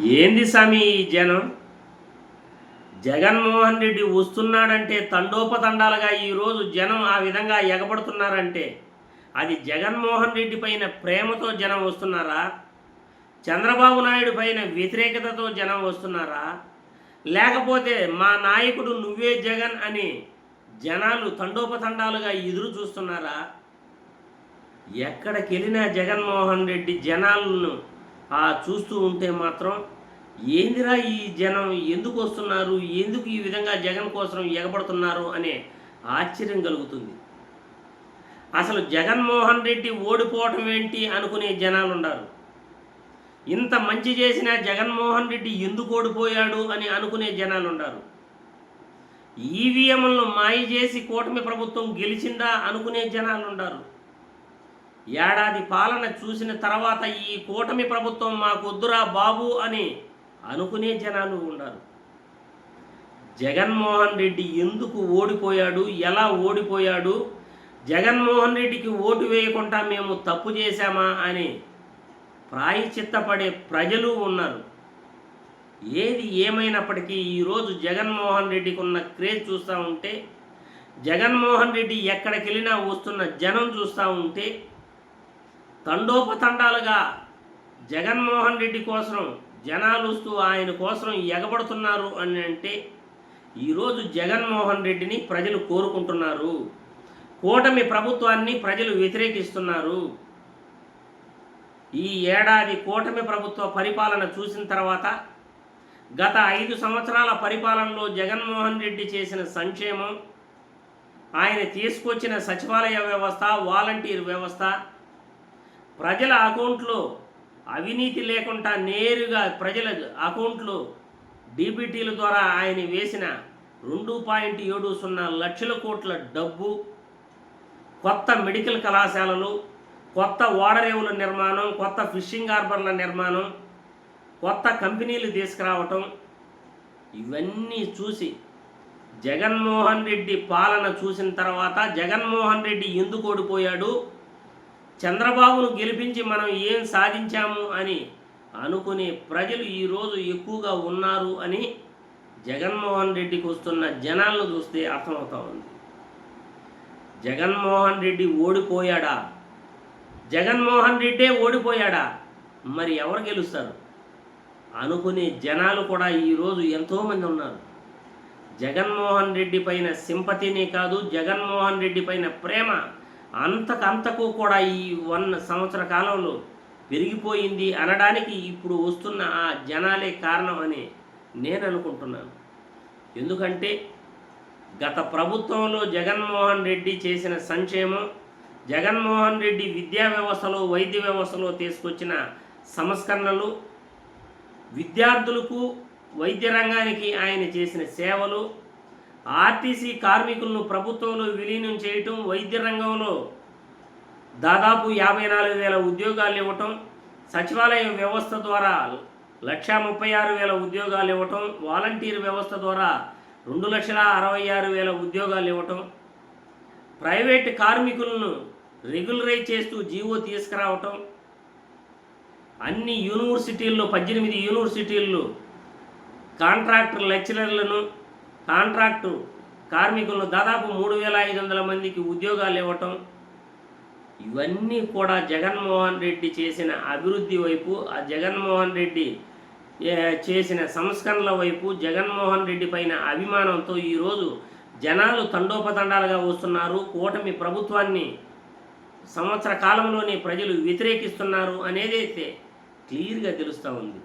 ఏంది స్వామి ఈ జనం? జగన్మోహన్ రెడ్డి వస్తున్నాడంటే తండోపతండాలుగా ఈరోజు జనం ఆ విధంగా ఎగబడుతున్నారంటే అది జగన్మోహన్ రెడ్డి పైన ప్రేమతో జనం వస్తున్నారా? చంద్రబాబు నాయుడు పైన వ్యతిరేకతతో జనం వస్తున్నారా? లేకపోతే మా నాయకుడు నువ్వే జగన్ అని జనాలు తండోపతండాలుగా ఎదురు చూస్తున్నారా? ఎక్కడికెళ్ళినా జగన్మోహన్ రెడ్డి జనాలను ఆ చూస్తూ ఉంటే మాత్రం ఏందిరా ఈ జనం? ఎందుకు వస్తున్నారు? ఎందుకు ఈ విధంగా జగన్ కోసం ఎగబడుతున్నారు? అనే ఆశ్చర్యం కలుగుతుంది. అసలు జగన్మోహన్ రెడ్డి ఓడిపోవటం ఏంటి అనుకునే జనాలు ఉన్నారు ఇంత మంచి చేసిన జగన్మోహన్ రెడ్డి ఎందుకు ఓడిపోయాడు అని అనుకునే జనాలు ఉన్నారు ఈవీఎంలను మాయ చేసి కూటమి ప్రభుత్వం గెలిచిందా అనుకునే జనాలు ఉన్నారు ఏడాది పాలన చూసిన తర్వాత ఈ కూటమి ప్రభుత్వం మాకొద్దురా బాబు అని అనుకునే జనాలు ఉన్నారు జగన్మోహన్ రెడ్డి ఎందుకు ఓడిపోయాడు? ఎలా ఓడిపోయాడు? జగన్మోహన్ రెడ్డికి ఓటు వేయకుండా మేము తప్పు చేశామా అని ప్రాయచిత్తపడే ప్రజలు ఉన్నారు. ఏది ఏమైనప్పటికీ ఈరోజు జగన్మోహన్ రెడ్డికి ఉన్న క్రేజ్ చూస్తూ ఉంటే జగన్మోహన్ రెడ్డి ఎక్కడికి వెళ్ళినా వస్తున్న జనం చూస్తూ ఉంటే తండోపతండాలుగా జగన్మోహన్ రెడ్డి కోసం జనాలు వస్తూ ఆయన కోసం ఎగబడుతున్నారు అని అంటే ఈరోజు జగన్మోహన్ రెడ్డిని ప్రజలు కోరుకుంటున్నారు. కూటమి ప్రభుత్వాన్ని ప్రజలు వ్యతిరేకిస్తున్నారు. ఈ ఏడాది కూటమి ప్రభుత్వ పరిపాలన చూసిన తర్వాత గత ఐదు సంవత్సరాల పరిపాలనలో జగన్మోహన్ రెడ్డి చేసిన సంక్షేమం ఆయన తీసుకొచ్చిన సచివాలయ వ్యవస్థ వాలంటీర్ వ్యవస్థ ప్రజల అకౌంట్లో అవినీతి లేకుండా నేరుగా ప్రజల అకౌంట్లో డీబీటీల ద్వారా ఆయన వేసిన రెండు పాయింట్ ఏడు సున్నా లక్షల కోట్ల డబ్బు కొత్త మెడికల్ కళాశాలలు కొత్త ఓడరేవుల నిర్మాణం కొత్త ఫిషింగ్ హార్బర్ల నిర్మాణం కొత్త కంపెనీలు తీసుకురావటం ఇవన్నీ చూసి జగన్మోహన్ రెడ్డి పాలన చూసిన తర్వాత జగన్మోహన్ రెడ్డి ఎందుకు ఓడిపోయాడు? చంద్రబాబును గెలిపించి మనం ఏం సాధించాము అని అనుకునే ప్రజలు ఈరోజు ఎక్కువగా ఉన్నారు అని జగన్మోహన్ రెడ్డికి వస్తున్న జనాలను చూస్తే అర్థమవుతా ఉంది. జగన్మోహన్ రెడ్డి ఓడిపోయాడా? జగన్మోహన్ రెడ్డే ఓడిపోయాడా? మరి ఎవరు గెలుస్తారు? అనుకునే జనాలు కూడా ఈరోజు ఎంతోమంది ఉన్నారు. జగన్మోహన్ రెడ్డి పైన సింపతినే కాదు జగన్మోహన్ రెడ్డి పైన ప్రేమ. అంతకంతకు కూడా ఈ వన్ సంవత్సర కాలంలో పెరిగిపోయింది అనడానికి ఇప్పుడు వస్తున్న ఆ జనాలే కారణం అని నేను అనుకుంటున్నాను. ఎందుకంటే గత ప్రభుత్వంలో జగన్మోహన్ రెడ్డి చేసిన సంక్షేమం జగన్మోహన్ రెడ్డి విద్యా వ్యవస్థలో వైద్య వ్యవస్థలో తీసుకొచ్చిన సంస్కరణలు విద్యార్థులకు వైద్య రంగానికి ఆయన చేసిన సేవలు ఆర్టీసీ కార్మికులను ప్రభుత్వంలో విలీనం చేయటం వైద్య రంగంలో దాదాపు యాభై నాలుగు వేల ఉద్యోగాలు ఇవ్వటం సచివాలయ వ్యవస్థ ద్వారా లక్షా ముప్పై ఆరు వేల ఉద్యోగాలు ఇవ్వటం వాలంటీర్ వ్యవస్థ ద్వారా రెండు లక్షల అరవై ఆరు వేల ఉద్యోగాలు ఇవ్వటం ప్రైవేట్ కార్మికులను రెగ్యులరైజ్ చేస్తూ జీవో తీసుకురావటం అన్ని యూనివర్సిటీల్లో పద్దెనిమిది యూనివర్సిటీల్లో కాంట్రాక్టర్ లెక్చరర్లను కాంట్రాక్టు కార్మికులను దాదాపు మూడు వేల ఐదు వందల మందికి ఉద్యోగాలు ఇవ్వటం ఇవన్నీ కూడా జగన్మోహన్ రెడ్డి చేసిన అభివృద్ధి వైపు ఆ జగన్మోహన్ రెడ్డి చేసిన సంస్కరణల వైపు జగన్మోహన్ రెడ్డి పైన అభిమానంతో ఈరోజు జనాలు తండోపతండాలుగా వస్తున్నారు. కూటమి ప్రభుత్వాన్ని సంవత్సర కాలంలోనే ప్రజలు వ్యతిరేకిస్తున్నారు అనేదైతే క్లియర్గా తెలుస్తూ ఉంది.